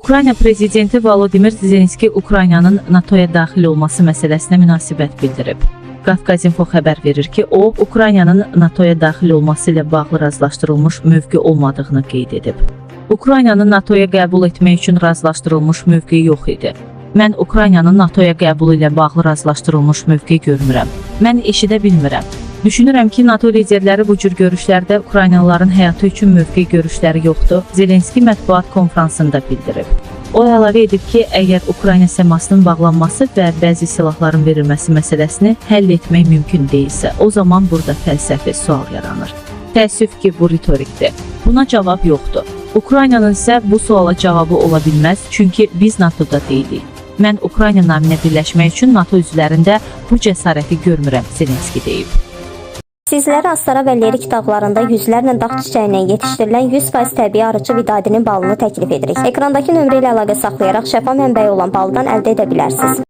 Ukrayna prezidenti Volodimir Zelenski Ukraynanın NATO-ya daxil olması məsələsinə münasibət bildirib. Qafqazinfo xəbər verir ki, o, Ukraynanın NATO-ya daxil olması ilə bağlı razılaşdırılmış mövqe olmadığını qeyd edib. Ukraynanı NATO-ya qəbul etmək üçün razılaşdırılmış mövqe yox idi. Mən Ukraynanın NATO-ya qəbulu ilə bağlı razılaşdırılmış mövqe görmürəm. Mən eşidə bilmirəm. Düşünürəm ki, NATO liderləri bu cür görüşlərdə Ukraynalıların həyatı üçün mövqe görüşləri yoxdur, Zelenski mətbuat konfransında bildirib. O əlavə edib ki, əgər Ukrayna səmasının bağlanması və bəzi silahların verilməsi məsələsini həll etmək mümkün deyilsə, o zaman burada fəlsəfi sual yaranır. Təəssüf ki, bu ritorikdir. Buna cavab yoxdur. Ukraynanın isə bu suala cavabı ola bilməz, çünki biz NATO-da deyilik. Mən Ukrayna naminə birləşmək üçün NATO üzvlərində bu cəsarəti görmürəm, Zelenski deyib. Sizlərə Astara və Lerik dağlarında yüzlərlə dağ çiçəyindən yetişdirilən 100% təbii arıcı vidadinin balını təklif edirik. Ekrandakı nömrə ilə əlaqə saxlayaraq şəfa mənbəyi olan baldan əldə edə bilərsiniz.